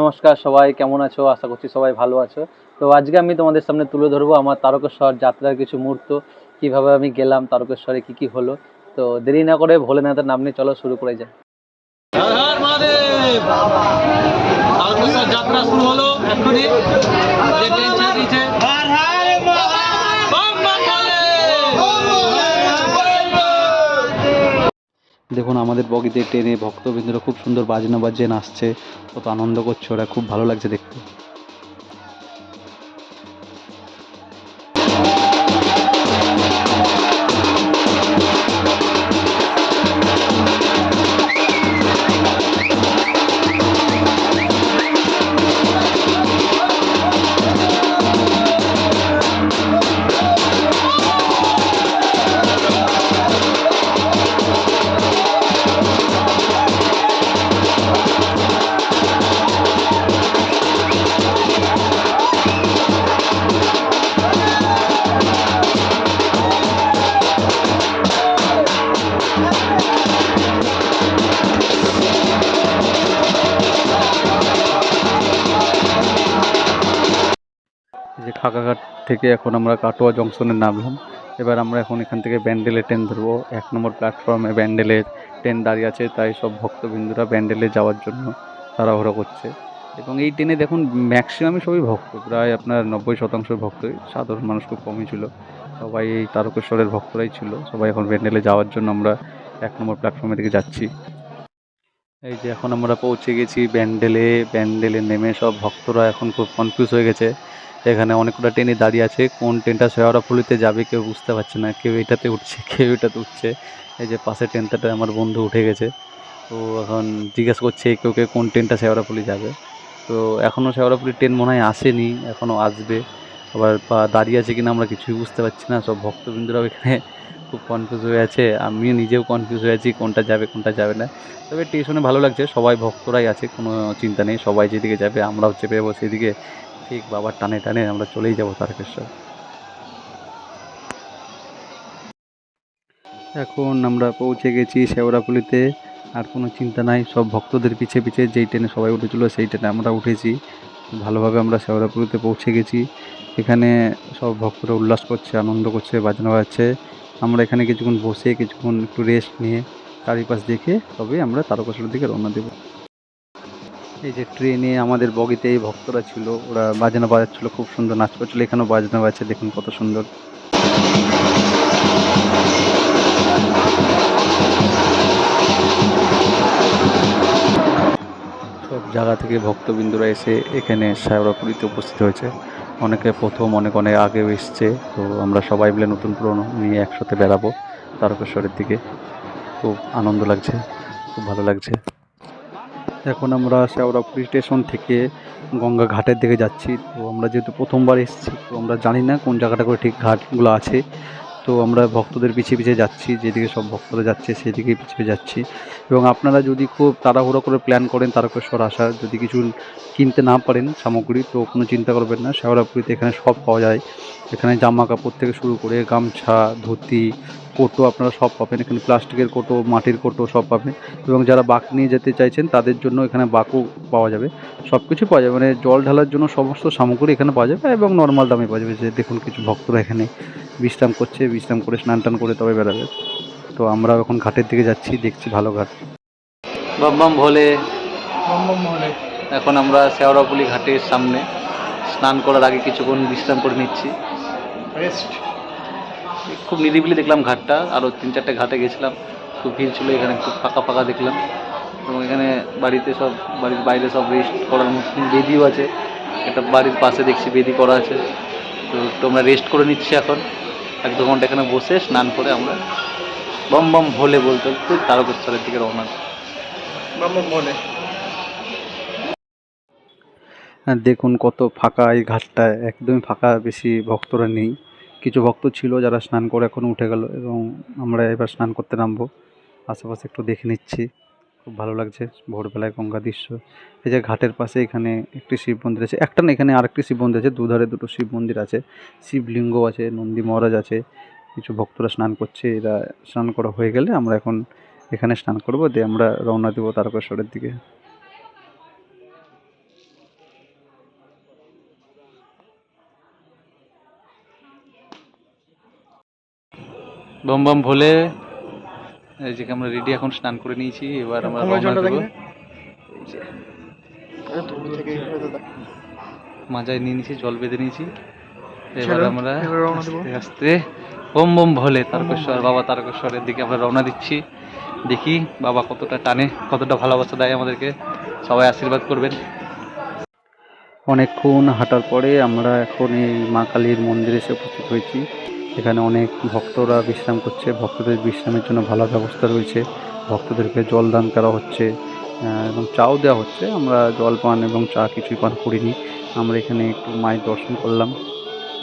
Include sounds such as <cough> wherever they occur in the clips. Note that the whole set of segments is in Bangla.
নমস্কার সবাই কেমন আছো? আশা করছি সবাই ভালো আছো। তো আজকে আমি তোমাদের সামনে তুলে ধরবো আমার তারকেশ্বর যাত্রার কিছু মুহূর্ত কীভাবে আমি গেলাম তারকেশ্বরে কি কি হলো। তো দেরি না করে ভোলেনাথের নাম নিয়ে চলো শুরু করে যায় যাত্রা শুরু হলো এখনই দেখুন, আমাদের বগিতে ট্রেনে ভক্তবৃন্দরা খুব সুন্দর বাজনা বাজিয়ে নাচছে। কত আনন্দ করছে ওরা, খুব ভালো লাগছে দেখতে। থেকে এখন আমরা কাটোয়া জংশনে নামলাম। এবার আমরা এখন এখান থেকে ব্যান্ডেলে ট্রেন ধরবো। এক নম্বর প্ল্যাটফর্মে ব্যান্ডেলের ট্রেন দাঁড়িয়ে আছে, তাই সব ভক্তবিন্দুরা ব্যান্ডেলে যাওয়ার জন্য তাড়াহুড়ো করছে। এবং এই ট্রেনে দেখুন ম্যাক্সিমামই সবই ভক্ত। প্রায় আপনার নব্বই শতাংশ ভক্তই। সাধারণ মানুষ খুব কমই ছিল। সবাই এই তারকেশ্বরের ভক্তরাই ছিল। সবাই এখন ব্যান্ডেলে যাওয়ার জন্য আমরা এক নম্বর প্ল্যাটফর্মের দিকে যাচ্ছি। এই যে এখন আমরা পৌঁছে গেছি ব্যান্ডেলে। ব্যান্ডেলে নেমে সব ভক্তরা এখন খুব কনফিউজ হয়ে গেছে। এখানে অনেকগুলো ট্রেনই দাঁড়িয়ে আছে। কোন ট্রেনটা শেওড়াফুলিতে যাবে কেউ বুঝতে পারছে না। কেউ এটাতে উঠছে, <laughs> কেউ এটাতে উঠছে। এই যে পাশের ট্রেনটাতে আমার বন্ধু উঠে গেছে। তো এখন জিজ্ঞেস করছে কেউ কেউ কোন ট্রেনটা শেওড়াফুলি যাবে। তো এখনও শেওড়াফুলি ট্রেন মনে হয় আসেনি, এখনও আসবে। আবার বা দাঁড়িয়ে আছে কিনা আমরা কিছুই বুঝতে পারছি না। সব ভক্তবৃন্দরাও এখানে <laughs> খুব কনফিউজ হয়ে আছে। আমি নিজেও কনফিউজ হয়ে আছি কোনটা যাবে কোনটা যাবে না। তবে স্টেশনে ভালো লাগছে। সবাই ভক্তরাই আছে, কোনো চিন্তা নেই। সবাই যেদিকে যাবে, আমরাও চেপে যাব সেদিকে ঠিক বাবার টানে টানে আমরা চলেই যাব তারকেশ্বর। এখন আমরা পৌঁছে গেছি শেওড়াপুলিতে, আর কোনো চিন্তা নাই, সব ভক্তদের পিছে পিছে, যেই ট্রেনে সবাই উঠেছিল সেই ট্রেনে আমরা উঠেছি। ভালোভাবে আমরা শেওড়াপুলিতে পৌঁছে গেছি। এখানে সব ভক্তরা উল্লাস করছে, আনন্দ করছে, বাজনা বাজছে। আমরা এখানে কিছুক্ষণ বসে, কিছুক্ষণ একটু রেস্ট নিয়ে, চারিপাশ দেখে তবে আমরা তারকেশ্বরের দিকে রওনা দেবো। এই যে ট্রেনে আমাদের বগিতে এই ভক্তরা ছিল, ওরা বাজনা বাজাচ্ছিল, খুব সুন্দর নাচ করছিল। এখানেও বাজনা বাজছে, দেখুন কত সুন্দর। সব জায়গা থেকে ভক্তবিন্দুরা এসে এখানে সায়রাপুরীতে উপস্থিত হয়েছে। অনেকে প্রথম, অনেক অনেক আগেও এসছে। তো আমরা সবাই মিলে নতুন পুরনো নিয়ে একসাথে বেড়াবো তারকেশ্বরের দিকে। খুব আনন্দ লাগছে, খুব ভালো লাগছে। এখন আমরা শেওড়াপুরি স্টেশন থেকে গঙ্গা ঘাটের দিকে যাচ্ছি। তো আমরা যেহেতু প্রথমবার এসেছি, তো আমরা জানি না কোন জায়গাটা করে ঠিক ঘাটগুলো আছে। তো আমরা ভক্তদের পিছিয়ে পিছিয়ে যাচ্ছি, যেদিকে সব ভক্তরা যাচ্ছে সেদিকে পিছিয়ে যাচ্ছি। এবং আপনারা যদি খুব তাড়াহুড়ো করে প্ল্যান করেন তারকেশ্বর আসার যদি কিছু কিনতে না পারেন সামগ্রী, তো কোনো চিন্তা করবেন না। শেওড়াপুরিতে এখানে সব পাওয়া যায়। এখানে জামা কাপড় থেকে শুরু করে গামছা, ধুতি কোটো আপনারা সব পাবেন। এখানে প্লাস্টিকের কোটো মাটির কোটো সব পাবেন। এবং যারা বাক নিয়ে যেতে চাইছেন তাদের জন্য এখানে বাকও পাওয়া যাবে। সব কিছু পাওয়া যাবে। মানে জল ঢালার জন্য সমস্ত সামগ্রী এখানে পাওয়া যাবে এবং নর্মাল দামে পাওয়া যাবে। যে দেখুন কিছু ভক্তরা এখানে বিশ্রাম করছে বিশ্রাম করে স্নান টান করে তবে বেড়াবে তো আমরা এখন ঘাটের দিকে যাচ্ছি দেখছি ভালো ঘাট। বাম ভোলে। এখন আমরা শেওড়াপুলি ঘাটের সামনে। স্নান করার আগে কিছুক্ষণ বিশ্রাম করে নিচ্ছি। খুব নিরিবিলি দেখলাম ঘাটটা। আরও তিন চারটে ঘাটে গেছিলাম। খুব ভিড় ছিল এখানে খুব ফাঁকা ফাঁকা দেখলাম। এবং এখানে বাড়িতে সব বাড়ির বাইরে সব রেস্ট করার মতন বেদিও আছে। একটা বাড়ির পাশে দেখছি বেদি করা আছে। তো তোমরা রেস্ট করে নিচ্ছি এখন। এক দু ঘণ্টা এখানে বসে স্নান করে আমরা বম বম ভোলে বলতে বলতে তারকেশ্বরের দিকে রওনা দিই। হ্যাঁ দেখুন কত ফাঁকা এই ঘাটটা। একদমই ফাঁকা বেশি ভক্তরা নেই। কিছু ভক্ত ছিল যারা স্নান করে এখন উঠে গেল এবং আমরা এবার স্নান করতে নামবো। আশেপাশে একটু দেখে নিচ্ছি। খুব ভালো লাগছে ভোরবেলায় গঙ্গা দৃশ্য। এই যে ঘাটের পাশে এখানে একটি শিব মন্দির আছে। একটা না, এখানে আরেকটি শিব মন্দির আছে। দুধারে দুটো শিব মন্দির আছে। শিবলিঙ্গ আছে, নন্দী মহারাজ আছে। কিছু ভক্তরা স্নান করছে। এরা স্নান করা হয়ে গেলে আমরা এখন এখানে স্নান করব। দিয়ে আমরা রওনা দেবো তারকেশ্বরের দিকে। বম বম ভোলে এই যে আমরা রেডি এখন স্নান করে নিয়েছি এবার আমরা রওনা দেবো। মাজায় নিয়ে নিয়েছি জল বেঁধে নিয়েছি। এবার আমরা এবার রওনা দেবো। আস্তে আস্তে বম বম ভোলে তারকেশ্বর বাবা তারকেশ্বরের দিকে আমরা রওনা দিচ্ছি। দেখি বাবা কতটা টানে কতটা ভালোবাসা দেয় আমাদেরকে। সবাই আশীর্বাদ করবেন। অনেকক্ষণ হাঁটার পরে আমরা এখন এই মা কালীর মন্দিরে এসে উপস্থিত হয়েছি। এখানে অনেক ভক্তরা বিশ্রাম করছে। ভক্তদের বিশ্রামের জন্য ভালো ব্যবস্থা রয়েছে। ভক্তদেরকে জল দান করা হচ্ছে এবং চাও দেওয়া হচ্ছে। আমরা জল পান এবং চা কিছুই পান করিনি। আমরা এখানে একটু মায়ের দর্শন করলাম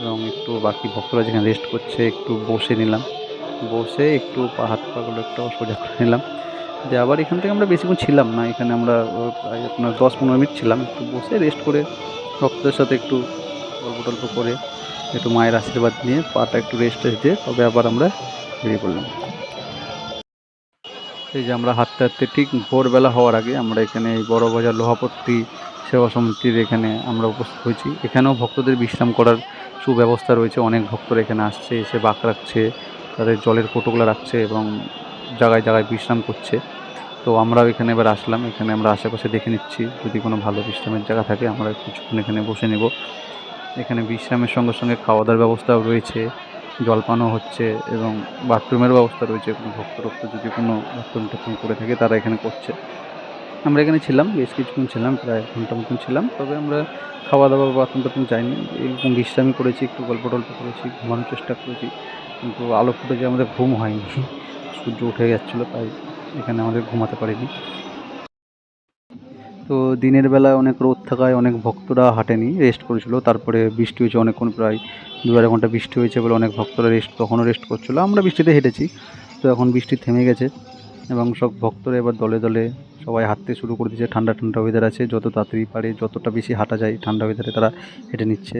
এবং একটু বাকি ভক্তরা যেখানে রেস্ট করছে, একটু বসে নিলাম। বসে একটু হাত পাগুলো একটু সোজা করে নিলাম। দিয়ে আবার এখান থেকে আমরা বেশিক্ষণ ছিলাম না। এখানে আমরা প্রায় আপনার দশ পনেরো মিনিট ছিলাম। একটু বসে রেস্ট করে ভক্তদের সাথে একটু গল্প টল্প করে একটু মায়ের আশীর্বাদ নিয়ে পাটা একটু রেস্ট দিয়ে তবে আবার আমরা বেরিয়ে পড়লাম। এই যে আমরা হাঁটতে হাঁটতে ঠিক ভোরবেলা হওয়ার আগে আমরা এখানে এই বড় বাজার লোহাপট্টি সেবা সমিতির এখানে আমরা উপস্থিত হয়েছি। এখানেও ভক্তদের বিশ্রাম করার সুব্যবস্থা রয়েছে। অনেক ভক্তরা এখানে আসছে, এসে বাঁক রাখছে, তাদের জলের কোটোগুলো রাখছে এবং জায়গায় জায়গায় বিশ্রাম করছে। তো আমরাও এখানে এবার আসলাম। এখানে আমরা আশেপাশে দেখে নিচ্ছি। যদি কোনো ভালো বিশ্রামের জায়গা থাকে আমরা কিছুক্ষণ এখানে বসে নেব। এখানে বিশ্রামের সঙ্গে সঙ্গে খাওয়া দাওয়ার ব্যবস্থাও রয়েছে, জলপানও হচ্ছে এবং বাথরুমের ব্যবস্থা রয়েছে। কোনো ভক্ত রক্ত যদি কোনো বাথরুম টাথরুম করে থাকে, তারা এখানে করছে। আমরা এখানে ছিলাম, বেশ কিছুক্ষণ ছিলাম, প্রায় ঘণ্টা মতন ছিলাম। তবে আমরা খাওয়া দাওয়া বাথরুম টাথরুম যাইনি। এরকম বিশ্রামই করেছি, একটু গল্প টল্প করেছি, ঘুমানোর চেষ্টা করেছি। কিন্তু আলো ফুটে যে আমাদের ঘুম হয়নি। সূর্য উঠে যাচ্ছিল, তাই এখানে আমাদের ঘুমাতে পারিনি। তো দিনের বেলায় অনেক রোদ থাকায় অনেক ভক্তরা হাঁটেনি রেস্ট করেছিল। তারপরে বৃষ্টি হয়েছে অনেকক্ষণ প্রায় দু আড়াই ঘণ্টা বৃষ্টি হয়েছে বলে অনেক ভক্তরা রেস্ট তখনও রেস্ট করছিল। আমরা বৃষ্টিতে হেঁটেছি, তো এখন বৃষ্টি থেমে গেছে এবং সব ভক্তরা এবার দলে দলে সবাই হাঁটতে শুরু করে দিয়েছে। ঠান্ডা ঠান্ডা ওয়েদার আছে, যত তাড়াতাড়ি পারে যতটা বেশি হাঁটা যায় ঠান্ডা ওয়েদারে তারা হেঁটে নিচ্ছে।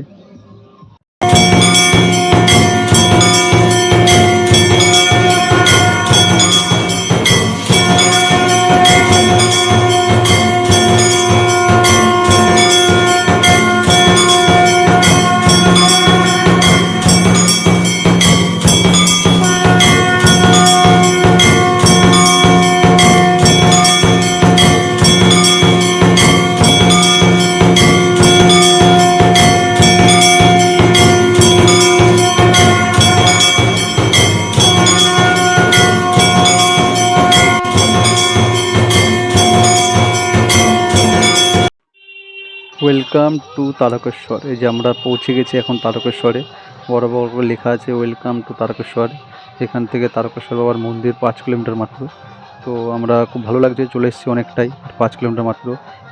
ওয়েলকাম টু তারকেশ্বর এই যে আমরা পৌঁছে গেছি এখন তারকেশ্বরে বড় বড় করে লেখা আছে ওয়েলকাম টু তারকেশ্বর এখান থেকে তারকেশ্বর বাবার মন্দির পাঁচ কিলোমিটার মাত্র। তো আমরা খুব ভালো লাগছে, চলে এসেছি অনেকটাই পাঁচ কিলোমিটার মাত্র।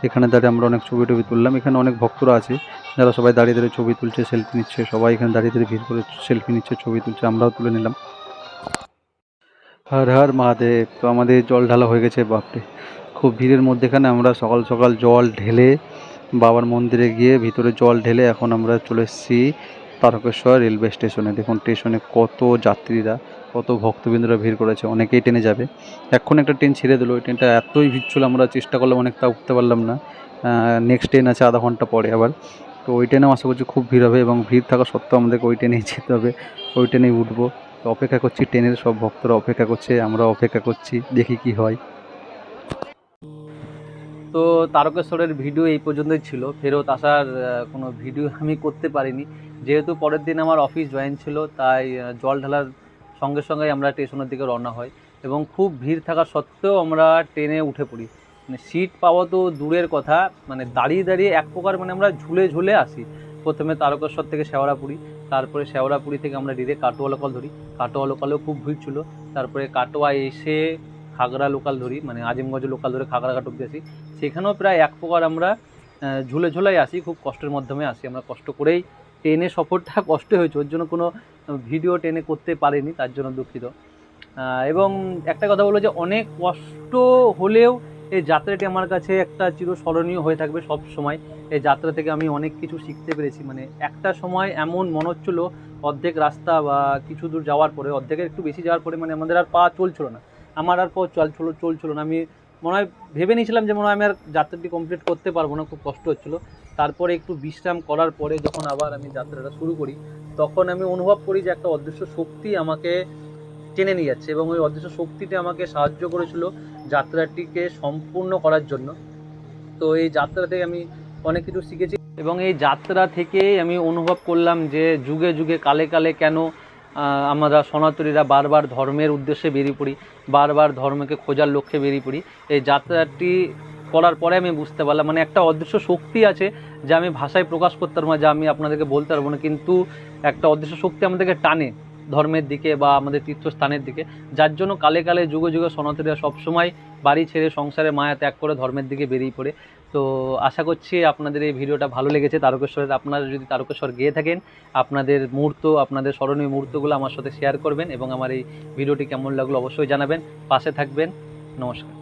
এখানে দাঁড়িয়ে আমরা অনেক ছবি টবি তুললাম। এখানে অনেক ভক্তরা আছে, যারা সবাই দাঁড়িয়ে দাঁড়িয়ে ছবি তুলছে সেলফি নিচ্ছে। সবাই এখানে দাঁড়িয়ে দাঁড়িয়ে ভিড় করে সেলফি নিচ্ছে, ছবি তুলছে। আমরাও তুলে নিলাম। হর হর মহাদেব, তো আমাদের জল ঢালা হয়ে গেছে, বাপরে। খুব ভিড়ের মধ্যেখানে আমরা সকাল সকাল জল ঢেলে বাবার মন্দিরে গিয়ে ভিতরে জল ঢেলে এখন আমরা চলে এসেছি তারকেশ্বর রেলওয়ে স্টেশনে। দেখুন, স্টেশনে কত যাত্রীরা, কত ভক্তবৃন্দরা ভিড় করেছে। অনেকেই ট্রেনে যাবে। এখন একটা ট্রেন ছেড়ে দিল। ওই ট্রেনটা এতই ভিড় ছিল, আমরা চেষ্টা করলাম অনেকটা উঠতে পারলাম না। নেক্সট ট্রেন আছে আধা ঘণ্টা পরে আবার। তো ওই ট্রেনেও আশা করছি খুব ভিড় হবে এবং ভিড় থাকা সত্ত্বেও আমাদেরকে ওই ট্রেনেই যেতে হবে। ওই ট্রেনেই উঠবো। তো অপেক্ষা করছি, ট্রেনের সব ভক্তরা অপেক্ষা করছে, আমরা অপেক্ষা করছি, দেখি কি হয়। তো তারকেশ্বরের ভিডিও এই পর্যন্তই ছিল। ফেরত আসার কোনো ভিডিও আমি করতে পারিনি। যেহেতু পরের দিন আমার অফিস জয়েন ছিল, তাই জল ঢালার সঙ্গে সঙ্গে আমরা স্টেশনের দিকে রওনা হই এবং খুব ভিড় থাকা সত্ত্বেও আমরা ট্রেনে উঠে পড়ি। মানে সিট পাওয়া তো দূরের কথা মানে দাঁড়িয়ে দাঁড়িয়ে এক প্রকার মানে আমরা ঝুলে ঝুলে আসি। প্রথমে তারকেশ্বর থেকে শেওড়াপুরি, তারপরে শেওড়াপুরি থেকে আমরা ডিরেক্ট কাটোয়া লোকাল ধরি। কাটোয়া লোকালেও খুব ভিড় ছিল। তারপরে কাটোয়া এসে খাগড়া লোকাল ধরি মানে আজিমগঞ্জ লোকাল ধরে খাগড়াঘাট অব্দি আসি। সেখানেও প্রায় এক প্রকার আমরা ঝুলে ঝুলাই আসি, খুব কষ্টের মাধ্যমে আসি। আমরা কষ্ট করেই ট্রেনে সফরটা <laughs> কষ্ট হয়েছে, ওর জন্য কোনো ভিডিও ট্রেনে করতে পারিনি, তার জন্য দুঃখিত। এবং একটা কথা বলো যে, অনেক কষ্ট হলেও এই যাত্রাটি আমার কাছে একটা চিরস্মরণীয় হয়ে থাকবে সব সময়। এই যাত্রা থেকে আমি অনেক কিছু শিখতে পেরেছি। মানে একটা সময় এমন মনে হচ্ছিল, অর্ধেক রাস্তা বা কিছু দূর যাওয়ার পরে, অর্ধেকের একটু বেশি যাওয়ার পরে মানে আমাদের আর পা চলছিল না। আমার আর পা চলছিল চলছিল না। আমি মনে হয় ভেবে নিয়েছিলাম যে মনে হয় আমি আর যাত্রাটি কমপ্লিট করতে পারব না, খুব কষ্ট হচ্ছিল। তারপরে একটু বিশ্রাম করার পরে যখন আবার আমি যাত্রাটা শুরু করি, তখন আমি অনুভব করি যে একটা অদৃশ্য শক্তি আমাকে টেনে নিয়ে যাচ্ছে এবং ওই অদৃশ্য শক্তিটা আমাকে সাহায্য করেছিল যাত্রাটিকে সম্পূর্ণ করার জন্য। তো এই যাত্রা থেকে আমি অনেক কিছু শিখেছি এবং এই যাত্রা থেকেই আমি অনুভব করলাম যে যুগে যুগে কালে কালে কেন আমরা সনাতনীরা বারবার ধর্মের উদ্দেশ্যে বেরিয়ে পড়ি, বারবার ধর্মকে খোঁজার লক্ষ্যে বেরিয়ে পড়ি। এই যাত্রাটি করার পরে আমি বুঝতে পারলাম মানে একটা অদৃশ্য শক্তি আছে যা আমি ভাষায় প্রকাশ করতে পারব না, যা আমি আপনাদেরকে বলতে পারব না, কিন্তু একটা অদৃশ্য শক্তি আমাদেরকে টানে ধর্মের দিকে বা আমাদের তীর্থস্থানের দিকে, যার জন্য কালে কালে যুগে যুগে সনাতনীরা সবসময় বাড়ি ছেড়ে সংসারে মায়া ত্যাগ করে ধর্মের দিকে বেরিয়ে পড়ে। তো আশা করছি আপনাদের এই ভিডিওটা ভালো লেগেছে। তারকেশ্বরের আপনারা যদি তারকেশ্বর গিয়ে থাকেন, আপনাদের মুহূর্ত, আপনাদের স্মরণীয় মুহূর্তগুলো আমার সাথে শেয়ার করবেন এবং আমার এই ভিডিওটি কেমন লাগল অবশ্যই জানাবেন। পাশে থাকবেন। নমস্কার।